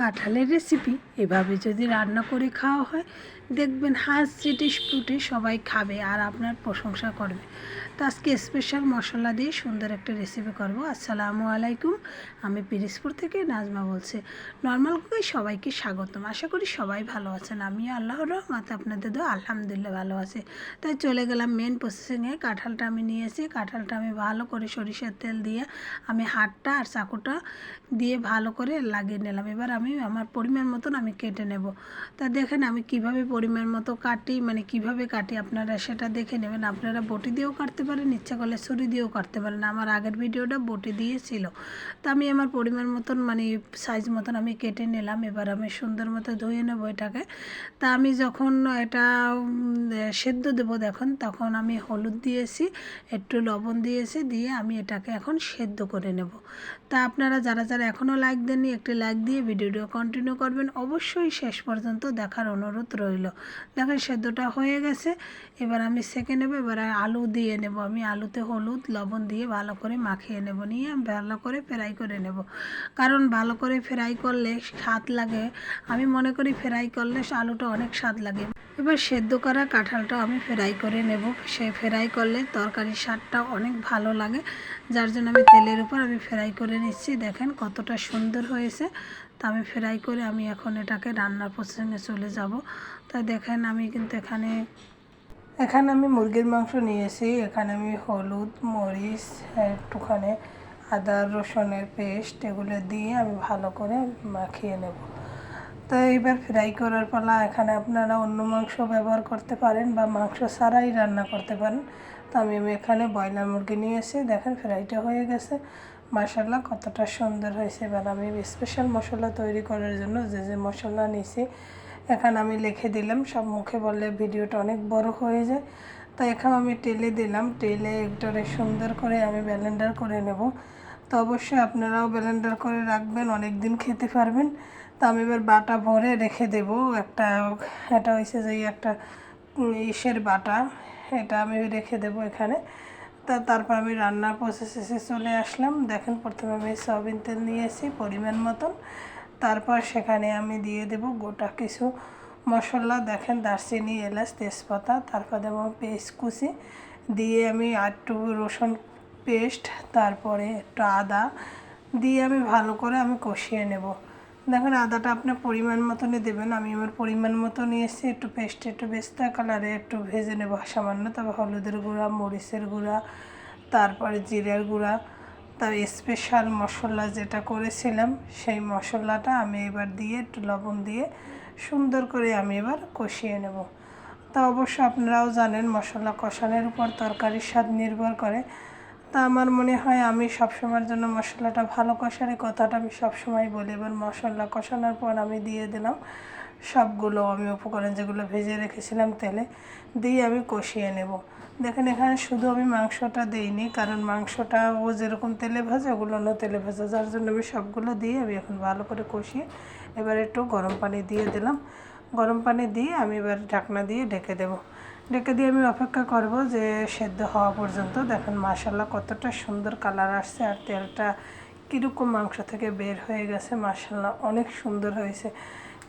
কাঁঠালের রেসিপি এভাবে যদি রান্না করে খাওয়া হয়, দেখবেন হাঁস চিটিস ফুটে সবাই খাবে আর আপনার প্রশংসা করবে। তো আজকে স্পেশাল মশলা দিয়ে সুন্দর একটা রেসিপি করব। আসসালামু আলাইকুম, আমি পিরিসপুর থেকে নাজমা বলছি। নর্মাল কুকে সবাইকে স্বাগতম। আশা করি সবাই ভালো আছেন। আমি আল্লাহর রহমাতে আপনাদের তো আলহামদুলিল্লাহ ভালো আছে। তাই চলে গেলাম মেন প্রসেসিংয়ে কাঁঠালটা আমি নিয়েছি। কাঁঠালটা আমি ভালো করে সরিষার তেল দিয়ে আমি হাতটা আর চাকুটা দিয়ে ভালো করে লাগিয়ে নিলাম। এবার আমি আমার পরিমাণ মতন আমি কেটে নেব। তা দেখেন আমি কীভাবে পরিমাণ মতো কাটি মানে কীভাবে কাটি আপনারা সেটা দেখে নেবেন। আপনারা বটি দিয়েও কাটতে পারেন, ইচ্ছা করলে ছুরি দিয়েও কাটতে পারেন। আমার আগের ভিডিওটা বটি দিয়ে ছিল। তা আমি আমার পরিমাণ মতন মানে সাইজ মতন আমি কেটে নিলাম। এবার আমি সুন্দর মতো ধুয়ে নেব এটাকে। তা আমি যখন এটা সেদ্ধ দেবো দেখুন, তখন আমি হলুদ দিয়েছি, একটু লবণ দিয়েছি, দিয়ে আমি এটাকে এখন সেদ্ধ করে নেব। তা আপনারা যারা যারা এখনও লাইক দেননি, একটি লাইক দিয়ে ভিডিওটা কন্টিনিউ করবেন, অবশ্যই শেষ পর্যন্ত দেখার অনুরোধ রইল। দেখেন সেদ্ধটা হয়ে গেছে, এবার আমি সেঁকে নেব, এবার আলু দিয়ে নেব আমি। আলুতে হলুদ, লবণ দিয়ে ভালো করে মাখিয়ে নেব, নিয়ে আমি ভালো করে ফ্রাই করে নেব। কারণ ভালো করে ফ্রাই করলে স্বাদ লাগে। আমি মনে করি ফ্রাই করলে আলুটা অনেক স্বাদ লাগে। এবার সেদ্ধ করা কাঁঠালটা আমি ফ্রাই করে নেব। সে ফ্রাই করলে তরকারির স্বাদটা অনেক ভালো লাগে। যার জন্য আমি তেলের উপর আমি ফ্রাই করে নিচ্ছি। দেখেন কতটা সুন্দর হয়েছে। তা আমি ফ্রাই করে আমি এখন এটাকে রান্নার প্রসঙ্গে চলে যাব। তা দেখেন আমি কিন্তু এখানে এখানে আমি মুরগির মাংস নিয়েছি। এখানে আমি হলুদ, মরিচ, একটুখানি আদা, রসুনের পেস্ট এগুলো দিয়ে আমি ভালো করে মাখিয়ে নেব। তো এইবার ফ্রাই করার পালা, এখানে আপনারা অন্য মাংস ব্যবহার করতে পারেন বা মাংস ছাড়াই রান্না করতে পারেন। তো আমি আমি এখানে ব্রয়লার মুরগি নিয়েছি দেখেন ফ্রাইটা হয়ে গেছে। মশলা কতটা সুন্দর হয়েছে এবার আমি স্পেশাল মশলা তৈরি করার জন্য যে যে মশলা নিয়েছি, এখানে আমি লিখে দিলাম। সব মুখে বললে ভিডিওটা অনেক বড় হয়ে যায়। তো এখানে আমি টেলে দিলাম। টেলে একটারে সুন্দর করে আমি ব্যালেন্ডার করে নেব। তো অবশ্যই আপনারাও ব্যালেন্ডার করে রাখবেন অনেক দিন খেতে পারবেন। তো আমি এবার বাটা ভরে রেখে দেব। একটা, এটা হয়েছে যে একটা ইসের বাটা। এটা আমি রেখে দেব এখানে। তা তারপর আমি রান্নার প্রসেসে চলে আসলাম। দেখেন, প্রথমে আমি সয়াবিন তেল নিয়েছি পরিমাণ মতন। তারপর সেখানে আমি দিয়ে দেব গোটা কিছু মশলা। দেখেন, দারচিনি, এলাচ, তেজপাতা, তারপর দেবো পেস্ট কুচি। দিয়ে আমি একটু রসুন পেস্ট তারপরে একটু আদা দিয়ে আমি ভালো করে আমি কষিয়ে নেব। দেখেন আদাটা আপনার পরিমাণ মতনই দেবেন, আমি আমার পরিমাণ মতো নিয়েছি একটু পেস্ট একটু বেস্তা কালারে একটু ভেজে নেব সামান্য তবে হলুদের গুঁড়া, মরিচের গুঁড়া, তারপরে জিরের গুঁড়া, তার স্পেশাল মশলা যেটা করেছিলাম, সেই মশলাটা আমি এবার দিয়ে একটু লবণ দিয়ে সুন্দর করে আমি এবার কষিয়ে নেব। তা অবশ্য আপনারাও জানেন মশলা কষানোর উপর তরকারির স্বাদ নির্ভর করে। তা আমার মনে হয় আমি সবসময়ের জন্য মশলাটা ভালো কষার কথাটা আমি সবসময় বলি এবার মশলা কষানোর পর আমি দিয়ে দিলাম সবগুলো আমি উপকরণ যেগুলো ভেজে রেখেছিলাম তেলে দিয়ে আমি কষিয়ে নেব। দেখেন এখানে শুধু আমি মাংসটা দিইনি, কারণ মাংসটা ও যেরকম তেলে ভাজে, ওগুলো অন্য তেলে ভাজা। যার জন্য আমি সবগুলো দিয়ে আমি এখন ভালো করে কষিয়ে এবার একটু গরম পানি দিয়ে দিলাম। গরম পানি দিয়ে আমি এবার ঢাকনা দিয়ে ঢেকে দেবো। ঢেকে দিয়ে আমি অপেক্ষা করব যে সেদ্ধ হওয়া পর্যন্ত। দেখেন মাশাল্লাহ কতটা সুন্দর কালার আসছে আর তেলটা কীরকম মাংস থেকে বের হয়ে গেছে মাশাল্লাহ অনেক সুন্দর হয়েছে।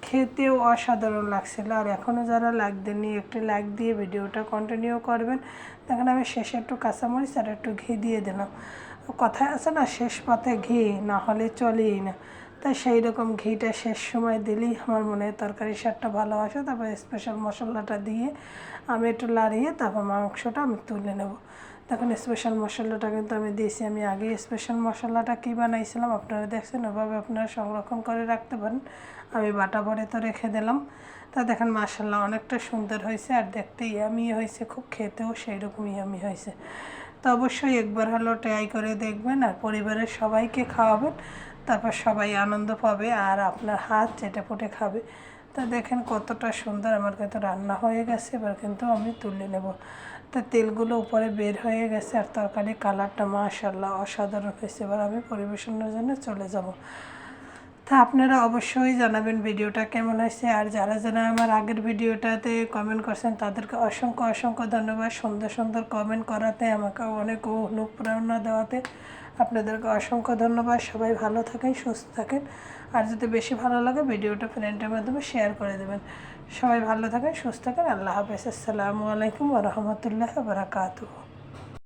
খেতেও অসাধারণ লাগছিল আর এখনও যারা লাইক দেননি একটু লাইক দিয়ে ভিডিওটা কন্টিনিউ করবেন। দেখেন আমি শেষে একটু কাঁচামরিচ আর একটু ঘি দিয়ে দিলাম। কথায় আছে না, শেষ পথে ঘি, না হলে চলেই না। তাই সেই রকম ঘিটা শেষ সময় দিলেই আমার মনে হয় তরকারির স্বাদটা ভালো আসে। তারপর স্পেশাল মশলাটা দিয়ে আমি একটু লাড়িয়ে তারপর মাংসটা আমি তুলে নেব। তখন স্পেশাল মশলাটা কিন্তু আমি দিয়েছি। আমি আগে স্পেশাল মশলাটা কী বানাইছিলাম আপনারা দেখছেন, ওভাবে আপনারা সংরক্ষণ করে রাখতে পারেন। আমি বাটা ভরে তো রেখে দিলাম। তা দেখেন মাসাল্লাহ অনেকটা সুন্দর হয়েছে আর দেখতে ইয়ামি হয়েছে, খুব খেতেও সেই রকম ইয়ামি হয়েছে। তো অবশ্যই একবার হলো ট্রাই করে দেখবেন আর পরিবারের সবাইকে খাওয়াবেন। তারপর সবাই আনন্দ পাবে আর আপনার হাত চেটে পুটে খাবে। তা দেখেন কতটা সুন্দর আমার কিন্তু রান্না হয়ে গেছে, এবার কিন্তু আমি তুলে নেব। তা তেলগুলো উপরে বের হয়ে গেছে আর তরকারি কালারটা মাশাল্লাহ অসাধারণ হয়েছে, এবার আমি পরিবেশনের জন্য চলে যাব। তা আপনারা অবশ্যই জানাবেন ভিডিওটা কেমন হয়েছে, আর যারা যারা আমার আগের ভিডিওটাতে কমেন্ট করছেন তাদেরকে অসংখ্য অসংখ্য ধন্যবাদ। সুন্দর সুন্দর কমেন্ট করাতে, আমাকে অনেক অনুপ্রেরণা দেওয়াতে। আপনাদেরকে অসংখ্য ধন্যবাদ। সবাই ভালো থাকেন, সুস্থ থাকেন। আর যদি বেশি ভালো লাগে, ভিডিওটা ফ্রেন্ডের মাধ্যমে শেয়ার করে দেবেন। সবাই ভালো থাকেন, সুস্থ থাকেন। আল্লাহ হাফেজ। আসসালামু আলাইকুম রহমতুল্লাহ বারাকাতুহ।